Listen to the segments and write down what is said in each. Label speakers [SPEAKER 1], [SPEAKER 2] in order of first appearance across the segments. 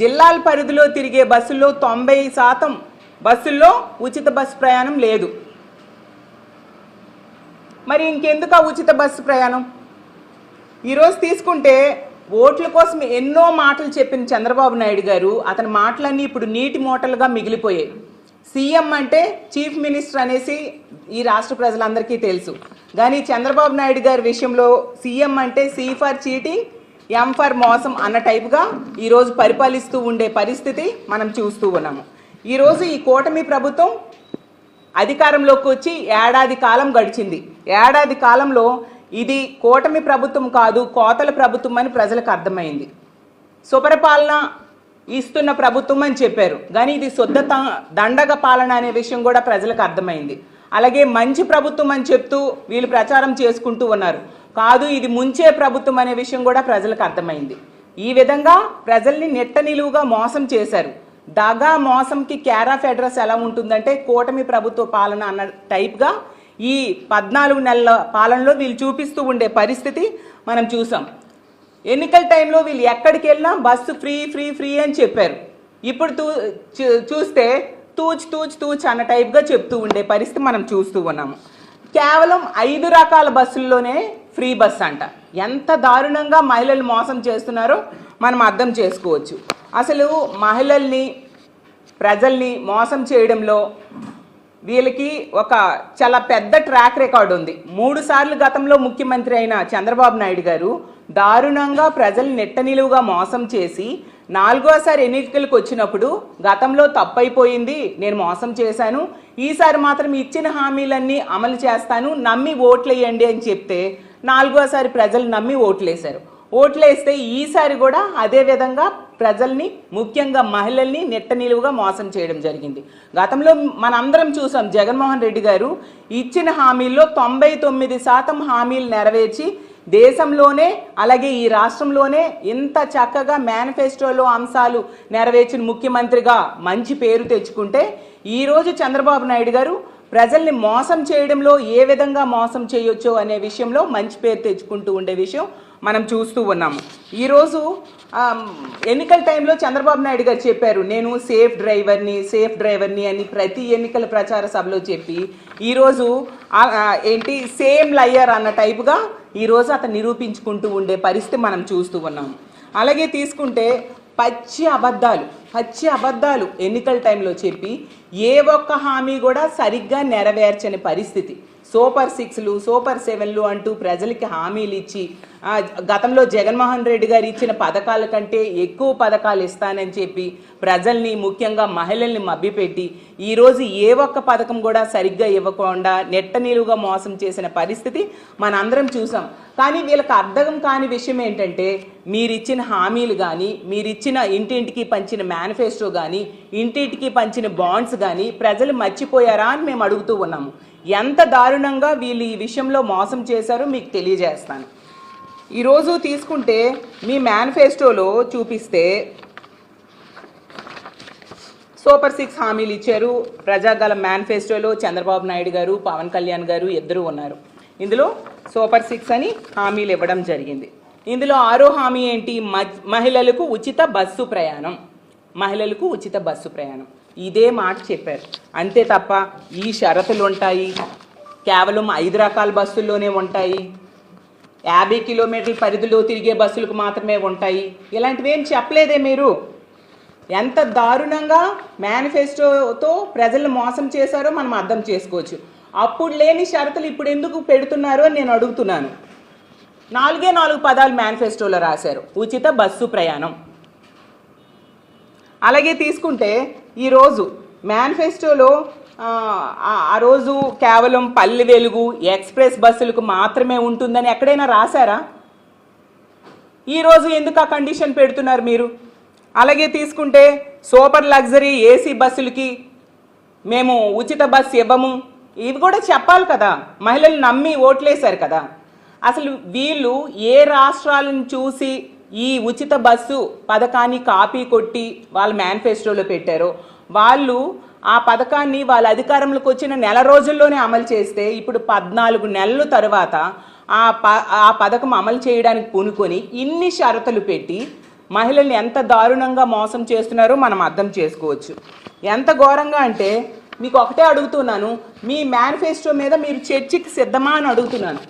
[SPEAKER 1] జిల్లాల పరిధిలో తిరిగే బస్సుల్లో తొంభై శాతం బస్సుల్లో ఉచిత బస్సు ప్రయాణం లేదు. మరి ఇంకెందుకు ఆ ఉచిత బస్సు ప్రయాణం? ఈరోజు తీసుకుంటే ఓట్ల కోసం ఎన్నో మాటలు చెప్పిన చంద్రబాబు నాయుడు గారు అతని మాటలన్నీ ఇప్పుడు నీటి మూటలుగా మిగిలిపోయాయి. సీఎం అంటే చీఫ్ మినిస్టర్ అనేసి ఈ రాష్ట్ర ప్రజలందరికీ తెలుసు. కానీ చంద్రబాబు నాయుడు గారి విషయంలో సీఎం అంటే C for cheating M for మోసం అన్న టైపుగా ఈరోజు పరిపాలిస్తూ ఉండే పరిస్థితి మనం చూస్తూ ఉన్నాము. ఈరోజు ఈ కూటమి ప్రభుత్వం అధికారంలోకి వచ్చి ఏడాది కాలం గడిచింది. ఏడాది కాలంలో ఇది కూటమి ప్రభుత్వం కాదు కోతల ప్రభుత్వం అని ప్రజలకు అర్థమైంది. సుపరిపాలన ఇస్తున్న ప్రభుత్వం అని చెప్పారు. కానీ ఇది శుద్ధ త- దండగ పాలన అనే విషయం కూడా ప్రజలకు అర్థమైంది. అలాగే మంచి ప్రభుత్వం అని చెప్తూ వీళ్ళు ప్రచారం చేసుకుంటూ ఉన్నారు. కాదు ఇది ముంచే ప్రభుత్వం అనే విషయం కూడా ప్రజలకు అర్థమైంది. ఈ విధంగా ప్రజల్ని నెట్ట నిలువుగా మోసం చేశారు. దగా మోసంకి క్యార్ ఫెడరస్ అడ్రస్ ఎలా ఉంటుందంటే కూటమి ప్రభుత్వ పాలన అన్న టైప్గా ఈ పద్నాలుగు నెలల పాలనలో వీళ్ళు చూపిస్తూ ఉండే పరిస్థితి మనం చూసాం. ఎన్నికల టైంలో వీళ్ళు ఎక్కడికి వెళ్ళినా బస్సు ఫ్రీ ఫ్రీ ఫ్రీ అని చెప్పారు. ఇప్పుడు తూ చూస్తే తూచ్ తూచ్ తూచ్ అన్న టైప్గా చెప్తూ ఉండే పరిస్థితి మనం చూస్తూ ఉన్నాము. కేవలం ఐదు రకాల బస్సుల్లోనే ఫ్రీ బస్ అంట. ఎంత దారుణంగా మహిళలు మోసం చేస్తున్నారో మనం అర్థం చేసుకోవచ్చు. అసలు మహిళల్ని ప్రజల్ని మోసం చేయడంలో వీళ్ళకి ఒక చాలా పెద్ద ట్రాక్ రికార్డ్ ఉంది. మూడు సార్లు గతంలో ముఖ్యమంత్రి అయిన చంద్రబాబు నాయుడు గారు దారుణంగా ప్రజలు నెట్ట నిలువుగా మోసం చేసి నాలుగోసారి ఎన్నికలకు వచ్చినప్పుడు గతంలో తప్పైపోయింది నేను మోసం చేశాను ఈసారి మాత్రం ఇచ్చిన హామీలన్నీ అమలు చేస్తాను నమ్మి ఓట్లేయండి అని చెప్తే నాలుగోసారి ప్రజలు నమ్మి ఓట్లేశారు. ఓట్లేస్తే ఈసారి కూడా అదే విధంగా ప్రజల్ని ముఖ్యంగా మహిళల్ని నెట్ట నిలువుగా మోసం చేయడం జరిగింది. గతంలో మనందరం చూసాం జగన్మోహన్ రెడ్డి గారు ఇచ్చిన హామీల్లో తొంభై తొమ్మిది శాతం హామీలు నెరవేర్చి దేశంలోనే అలాగే ఈ రాష్ట్రంలోనే ఇంత చక్కగా మేనిఫెస్టోలో అంశాలు నెరవేర్చిన ముఖ్యమంత్రిగా మంచి పేరు తెచ్చుకుంటే ఈరోజు చంద్రబాబు నాయుడు గారు ప్రజల్ని మోసం చేయడంలో ఏ విధంగా మోసం చేయొచ్చు అనే విషయంలో మంచి పేరు తెచ్చుకుంటూ ఉండే విషయం మనం చూస్తూ ఉన్నాము. ఈరోజు ఎన్నికల టైంలో చంద్రబాబు నాయుడు గారు చెప్పారు నేను సేఫ్ డ్రైవర్ని సేఫ్ డ్రైవర్ని అని ప్రతి ఎన్నికల ప్రచార సభలో చెప్పి ఈరోజు ఏంటి సేమ్ లయ్యర్ అన్న టైపుగా ఈరోజు అతను నిరూపించుకుంటూ ఉండే పరిస్థితి మనం చూస్తూ ఉన్నాము. అలాగే తీసుకుంటే పచ్చి అబద్ధాలు పచ్చి అబద్ధాలు ఎన్నికల టైంలో చెప్పి ఏ ఒక్క హామీ కూడా సరిగ్గా నెరవేర్చని పరిస్థితి. సూపర్ సిక్స్లు సూపర్ సెవెన్లు అంటూ ప్రజలకి హామీలు ఇచ్చి గతంలో జగన్మోహన్ రెడ్డి గారు ఇచ్చిన పథకాల కంటే ఎక్కువ పథకాలు ఇస్తానని చెప్పి ప్రజల్ని ముఖ్యంగా మహిళల్ని మభ్యపెట్టి ఈరోజు ఏ ఒక్క పథకం కూడా సరిగ్గా ఇవ్వకుండా నెట్ట నిలువుగా మోసం చేసిన పరిస్థితి మనందరం చూసాం. కానీ వీళ్ళకి అర్థం కాని విషయం ఏంటంటే మీరిచ్చిన హామీలు కానీ మీరిచ్చిన ఇంటింటికి పంచిన మేనిఫెస్టో కానీ ఇంటింటికి పంచిన బాండ్స్ కానీ ప్రజలు మర్చిపోయారా అని మేము అడుగుతూ ఉన్నాము. ఎంత దారుణంగా వీళ్ళు ఈ విషయంలో మోసం చేశారో మీకు తెలియజేస్తాను. ఈరోజు తీసుకుంటే మీ మేనిఫెస్టోలో చూపిస్తే సూపర్ సిక్స్ హామీలు ఇచ్చారు. ప్రజాగల మేనిఫెస్టోలో చంద్రబాబు నాయుడు గారు పవన్ కళ్యాణ్ గారు ఇద్దరు ఉన్నారు. ఇందులో సూపర్ సిక్స్ అని హామీలు ఇవ్వడం జరిగింది. ఇందులో ఆరో హామీ ఏంటి? మ- మహిళలకు ఉచిత బస్సు ప్రయాణం. మహిళలకు ఉచిత బస్సు ప్రయాణం. ఇదే మాట చెప్పారు. అంతే తప్ప ఈ షరతులు ఉంటాయి కేవలం ఐదు రకాల బస్సుల్లోనే ఉంటాయి. యాభై కిలోమీటర్ల పరిధిలో తిరిగే బస్సులకు మాత్రమే ఉంటాయి. ఇలాంటివి ఏం చెప్పలేదే మీరు? ఎంత దారుణంగా మేనిఫెస్టోతో ప్రజలను మోసం చేశారో మనం అర్థం చేసుకోవచ్చు. అప్పుడు లేని షరతులు ఇప్పుడు ఎందుకు పెడుతున్నారో అని నేను అడుగుతున్నాను. నాలుగే నాలుగు పదాలు మేనిఫెస్టోలో రాశారు. ఉచిత బస్సు ప్రయాణం. అలాగే తీసుకుంటే ఈరోజు మేనిఫెస్టోలో ఆ, రోజు కేవలం పల్లె వెలుగు ఎక్స్ప్రెస్ బస్సులకు మాత్రమే ఉంటుందని ఎక్కడైనా రాశారా? ఈరోజు ఎందుకు ఆ కండిషన్ పెడుతున్నారు మీరు? అలాగే తీసుకుంటే సూపర్ లగ్జరీ ఏసీ బస్సులకి మేము ఉచిత బస్సు ఇవ్వము. ఇవి కూడా చెప్పాలి కదా. మహిళలు నమ్మి ఓట్లేశారు కదా. అసలు వీళ్ళు ఏ రాష్ట్రాలను చూసి ఈ ఉచిత బస్సు పథకాన్ని కాపీ కొట్టి వాళ్ళ మేనిఫెస్టోలో పెట్టారో. వాళ్ళు ఆ పథకాన్ని వాళ్ళ అధికారంలోకి వచ్చిన నెల రోజుల్లోనే అమలు చేస్తే ఇప్పుడు పద్నాలుగు నెలల తర్వాత ఆ ప ఆ పథకం అమలు చేయడానికి పూనుకొని ఇన్ని షరతులు పెట్టి మహిళల్ని ఎంత దారుణంగా మోసం చేస్తున్నారో మనం అర్థం చేసుకోవచ్చు. ఎంత ఘోరంగా అంటే మీకు ఒకటే అడుగుతున్నాను మీ మేనిఫెస్టో మీద మీరు చర్చకి సిద్ధమా అని అడుగుతున్నాను.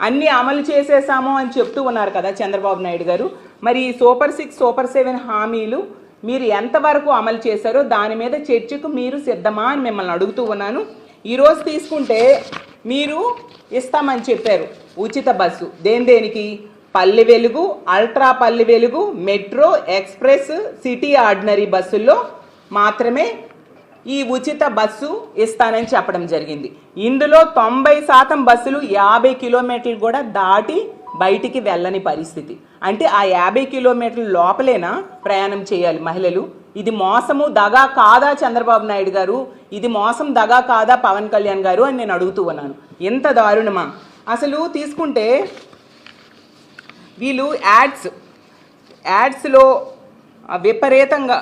[SPEAKER 1] అన్నీ అమలు చేసేసాము అని చెప్తూ ఉన్నారు కదా చంద్రబాబు నాయుడు గారు. మరి ఈ సూపర్ సిక్స్ సూపర్ సెవెన్ హామీలు మీరు ఎంతవరకు అమలు చేశారో దాని మీద చర్చకు మీరు సిద్ధమా అని మిమ్మల్ని అడుగుతూ ఉన్నాను. ఈరోజు తీసుకుంటే మీరు ఇస్తామని చెప్పారు. ఉచిత బస్సు. దేని దేనికి? Palle Velugu ultra Palle Velugu metro express city ordinary బస్సుల్లో మాత్రమే ఈ ఉచిత బస్సు ఇస్తానని చెప్పడం జరిగింది. ఇందులో తొంభై శాతం బస్సులు యాభై కిలోమీటర్లు కూడా దాటి బయటికి వెళ్ళని పరిస్థితి. అంటే ఆ యాభై కిలోమీటర్ల లోపలేనా ప్రయాణం చేయాలి మహిళలు? ఇది మోసము దగా కాదా చంద్రబాబు నాయుడు గారు? ఇది మోసం దగా కాదా పవన్ కళ్యాణ్ గారు అని నేను అడుగుతూ ఉన్నాను. ఎంత దారుణమా? అసలు తీసుకుంటే వీళ్ళు యాడ్స్ యాడ్స్లో విపరీతంగా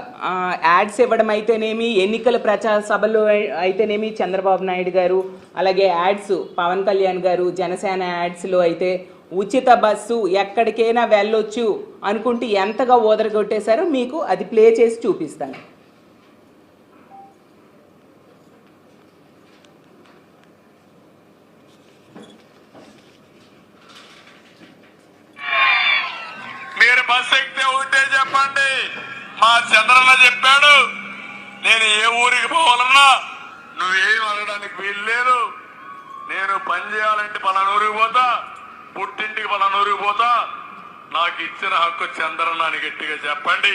[SPEAKER 1] యాడ్స్ ఇవ్వడం అయితేనేమి ఎన్నికల ప్రచార సభలో అయితేనేమి చంద్రబాబు నాయుడు గారు అలాగే యాడ్స్ పవన్ కళ్యాణ్ గారు జనసేన యాడ్స్లో అయితే ఉచిత బస్సు ఎక్కడికైనా వెళ్ళొచ్చు అనుకుంటే ఎంతగా ఓదరగొట్టేశారో మీకు అది ప్లే చేసి చూపిస్తాను
[SPEAKER 2] మీరు బస్ ఎక్కితే ఉంటే చెప్పండి మా చంద్రన్న చెప్పాడు నేను ఏ ఊరికి పోవాలన్నా నువ్వేం అడగడానికి వీలు లేదు నేను పని చేయాలంటే పలానూరికి పోతా పుట్టింటికి పలానూరికి పోతా. నాకు ఇచ్చిన హక్కు చంద్రన్న అని గట్టిగా చెప్పండి.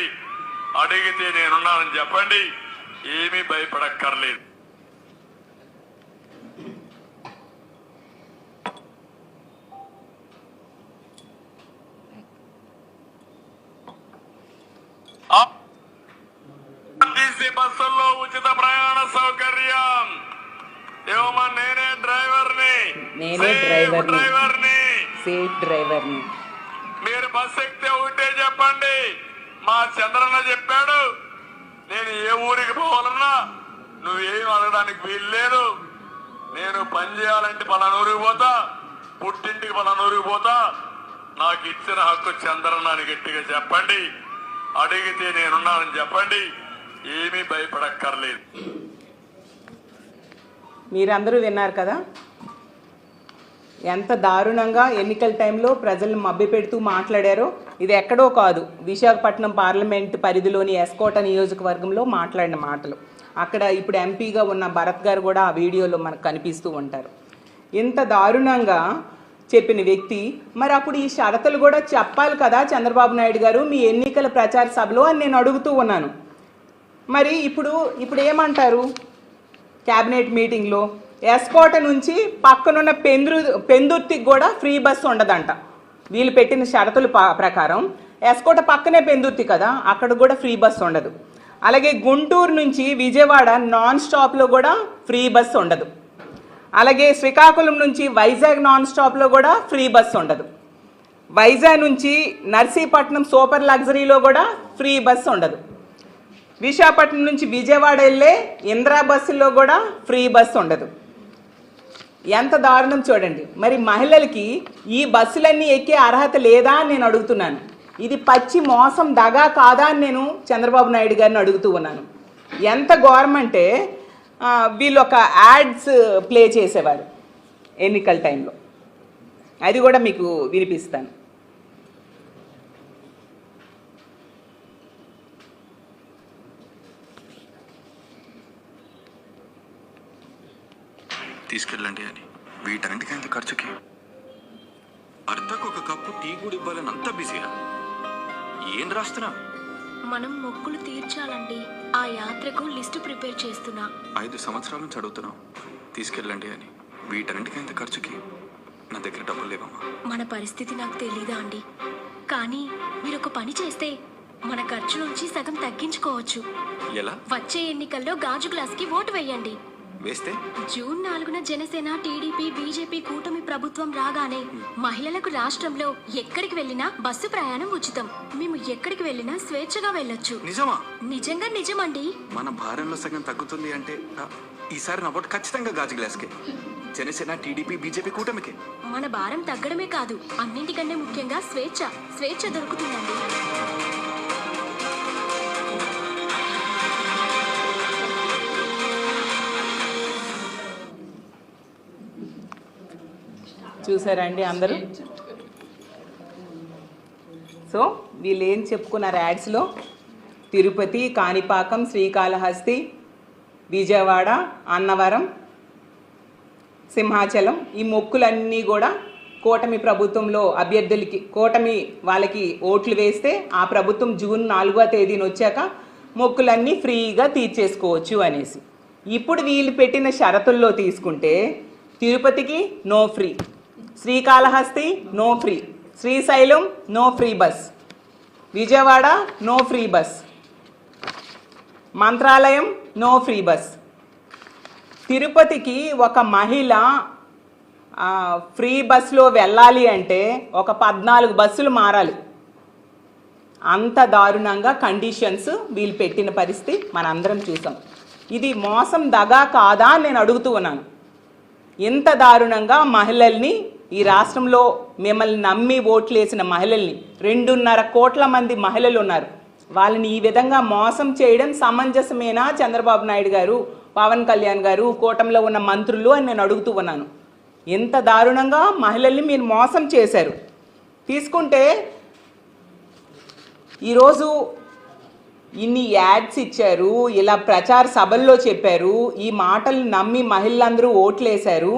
[SPEAKER 2] అడిగితే నేనున్నానని చెప్పండి. ఏమీ భయపడక్కర్లేదు ఆర్టీసీ బస్సుల్లో ఉచిత ప్రయాణ సౌకర్యం ఏమమ్మా నేనే డ్రైవర్ని
[SPEAKER 1] నేనే
[SPEAKER 2] సేఫ్
[SPEAKER 1] డ్రైవర్ని. సేఫ్ డ్రైవర్ని
[SPEAKER 2] మీరు బస్ ఎక్కితే ఉంటే చెప్పండి. మా చంద్రన్న చెప్పాడు నేను ఏ ఊరికి పోవాలన్నా నువ్వేం అడగడానికి వీలు లేదు. నేను పని చేయాలంటే పలానూరికి పోతా పుట్టింటికి పలానూరికి పోతా. నాకు ఇచ్చిన హక్కు చంద్రన్న అని గట్టిగా చెప్పండి. అడిగితే నేనున్నానని చెప్పండి. ఏమీ భయపడక్కర్లేదు.
[SPEAKER 1] మీరందరూ విన్నారు కదా? ఎంత దారుణంగా ఎన్నికల టైంలో ప్రజలను మభ్యపెడుతూ మాట్లాడారో ఇది ఎక్కడో కాదు. విశాఖపట్నం పార్లమెంట్ పరిధిలోని ఎస్కోట నియోజకవర్గంలో మాట్లాడిన మాటలు. అక్కడ ఇప్పుడు ఎంపీగా ఉన్న భరత్ గారు కూడా ఆ వీడియోలో మనకు కనిపిస్తూ ఉంటారు. ఇంత దారుణంగా చెప్పిన వ్యక్తి మరి అప్పుడు ఈ షరతులు కూడా చెప్పాలి కదా చంద్రబాబు నాయుడు గారు మీ ఎన్నికల ప్రచార సభలో అని నేను అడుగుతూ ఉన్నాను. మరి ఇప్పుడు ఇప్పుడు ఏమంటారు? క్యాబినెట్ మీటింగ్లో ఎస్కోట నుంచి పక్కనున్న పెందురు పెందుర్తికి కూడా ఫ్రీ బస్సు ఉండదంట. వీళ్ళు పెట్టిన షరతుల ప్రకారం ఎస్కోట పక్కనే పెందుర్తి కదా అక్కడ కూడా ఫ్రీ బస్సు ఉండదు. అలాగే గుంటూరు నుంచి విజయవాడ నాన్ స్టాప్లో కూడా ఫ్రీ బస్సు ఉండదు. అలాగే శ్రీకాకుళం నుంచి వైజాగ్ నాన్ స్టాప్లో కూడా ఫ్రీ బస్సు ఉండదు. వైజాగ్ నుంచి నర్సీపట్నం సూపర్ లగ్జరీలో కూడా ఫ్రీ బస్సు ఉండదు. విశాఖపట్నం నుంచి విజయవాడ వెళ్ళే ఇంద్రా బస్సులో కూడా ఫ్రీ బస్సు ఉండదు. ఎంత దారుణం చూడండి. మరి మహిళలకి ఈ బస్సులన్నీ ఎక్కే అర్హత లేదా అని నేను అడుగుతున్నాను. ఇది పచ్చి మోసం దగా కాదా అని నేను చంద్రబాబు నాయుడు గారిని అడుగుతూ ఉన్నాను. ఎంత ఘోరం అంటే వీళ్ళు ఒక యాడ్స్ ప్లే చేసేవారు ఎన్నికల టైంలో. అది కూడా మీకు వినిపిస్తాను.
[SPEAKER 3] తీసుకెళ్ళండి అని. వీటన్నిటికీ ఎంత ఖర్చుకి? భర్తకు ఒక కప్పు టీ కూడా ఇవ్వాలని అంత బిజీయా? ఏం రాస్తున్నా
[SPEAKER 4] మనం మొక్కులు తీర్చాలండి. ఆ యాత్రకు లిస్టు ప్రిపేర్ చేస్తున్నా.
[SPEAKER 3] ఐదు సంవత్సరాల నుంచి అడుగుతున్నాం తీసుకెళ్ళండి అని. వీటన్నిటికీ ఎంత ఖర్చుకి? నా దగ్గర డబ్బులు లేవమ్మా.
[SPEAKER 4] మన పరిస్థితి నాకు తెలీదా అండి? కానీ మీరు ఒక పని చేస్తే మన ఖర్చు నుంచి సగం తగ్గించుకోవచ్చు.
[SPEAKER 3] ఎలా?
[SPEAKER 4] వచ్చే ఎన్నికల్లో గాజు గ్లాస్కి ఓటు వేయండి.
[SPEAKER 3] వేస్తే?
[SPEAKER 4] జూన్ నాలుగున జనసేన టీడీపీ బీజేపీ కూటమి ప్రభుత్వం రాగానే మహిళలకు రాష్ట్రంలో ఎక్కడికి వెళ్ళినా బస్సు ప్రయాణం ఉచితం. మేము ఎక్కడికి వెళ్ళినా స్వేచ్ఛగా వెళ్ళొచ్చు.
[SPEAKER 3] నిజమా?
[SPEAKER 4] నిజంగా నిజమండి.
[SPEAKER 3] మన భారంలో సగం తగ్గుతుంది అంటే ఆ, ఈసారి నా ఓటు ఖచ్చితంగా గాజు గ్లాస్కే. జనసేన టీడీపీ బీజేపీ కూటమికి.
[SPEAKER 4] మన భారం తగ్గడమే కాదు అన్నింటికంటే ముఖ్యంగా స్వేచ్ఛ. స్వేచ్ఛ దొరుకుతుందండి.
[SPEAKER 1] చూసారండి అందరూ. సో వీళ్ళు ఏం చెప్పుకున్నారు యాడ్స్లో? తిరుపతి కాణిపాకం శ్రీకాళహస్తి విజయవాడ అన్నవరం సింహాచలం. ఈ మొక్కులన్నీ కూడా కూటమి ప్రభుత్వంలో అభ్యర్థులకి కూటమి వాళ్ళకి ఓట్లు వేస్తే ఆ ప్రభుత్వం జూన్ నాలుగో తేదీన వచ్చాక మొక్కులన్నీ ఫ్రీగా తీర్చేసుకోవచ్చు అనేసి. ఇప్పుడు వీళ్ళు పెట్టిన షరతుల్లో తీసుకుంటే తిరుపతికి no free. Srikalahasti no free Srisailam no free bus Vijayawada no free bus Mantralayam no free bus తిరుపతికి ఒక మహిళ ఫ్రీ బస్సులో వెళ్ళాలి అంటే ఒక పద్నాలుగు బస్సులు మారాలి. అంత దారుణంగా కండిషన్స్ వీళ్ళు పెట్టిన పరిస్థితి మనందరం చూసాం. ఇది మోసం దగా కాదా అని నేను అడుగుతూ ఉన్నాను. ఇంత దారుణంగా మహిళల్ని ఈ రాష్ట్రంలో మిమ్మల్ని నమ్మి ఓట్లు వేసిన మహిళల్ని రెండున్నర కోట్ల మంది మహిళలు ఉన్నారు. వాళ్ళని ఈ విధంగా మోసం చేయడం సమంజసమేనా చంద్రబాబు నాయుడు గారు పవన్ కళ్యాణ్ గారు కూటమిలో ఉన్న మంత్రులు అని నేను అడుగుతూ ఉన్నాను. ఎంత దారుణంగా మహిళల్ని మీరు మోసం చేశారు. తీసుకుంటే ఈరోజు ఇన్ని యాడ్స్ ఇచ్చారు ఇలా ప్రచార సభల్లో చెప్పారు ఈ మాటలు నమ్మి మహిళలందరూ ఓట్లేశారు.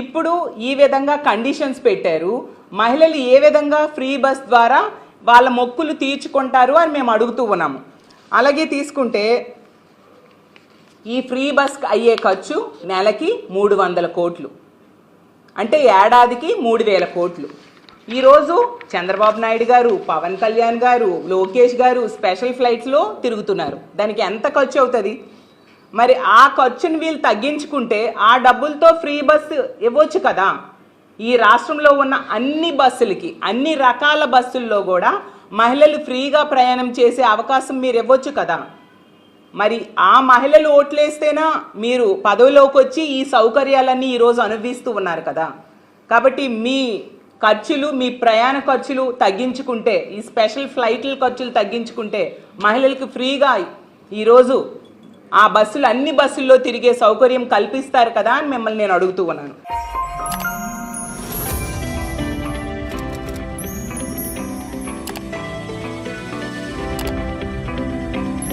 [SPEAKER 1] ఇప్పుడు ఈ విధంగా కండిషన్స్ పెట్టారు. మహిళలు ఏ విధంగా ఫ్రీ బస్ ద్వారా వాళ్ళ మొక్కులు తీర్చుకుంటారు అని మేము అడుగుతూ ఉన్నాము అలాగే తీసుకుంటే ఈ ఫ్రీ బస్ అయ్యే ఖర్చు నెలకి మూడు వందల కోట్లు. అంటే ఏడాదికి మూడు వేల కోట్లు. ఈరోజు చంద్రబాబు నాయుడు గారు పవన్ కళ్యాణ్ గారు లోకేష్ గారు స్పెషల్ ఫ్లైట్స్లో తిరుగుతున్నారు. దానికి ఎంత ఖర్చు అవుతుంది? మరి ఆ ఖర్చుని వీళ్ళు తగ్గించుకుంటే ఆ డబ్బులతో ఫ్రీ బస్సు ఇవ్వచ్చు కదా? ఈ రాష్ట్రంలో ఉన్న అన్ని బస్సులకి అన్ని రకాల బస్సుల్లో కూడా మహిళలు ఫ్రీగా ప్రయాణం చేసే అవకాశం మీరు ఇవ్వచ్చు కదా? మరి ఆ మహిళలు ఓట్లేస్తేనా మీరు పదవిలోకి వచ్చి ఈ సౌకర్యాలన్నీ ఈరోజు అనుభవిస్తూ ఉన్నారు కదా? కాబట్టి మీ ఖర్చులు మీ ప్రయాణ ఖర్చులు తగ్గించుకుంటే ఈ స్పెషల్ ఫ్లైట్ల ఖర్చులు తగ్గించుకుంటే మహిళలకు ఫ్రీగా ఈరోజు ఆ బస్సులు అన్ని బస్సుల్లో తిరిగే సౌకర్యం కల్పిస్తారు కదా అని మిమ్మల్ని నేను అడుగుతూ ఉన్నాను.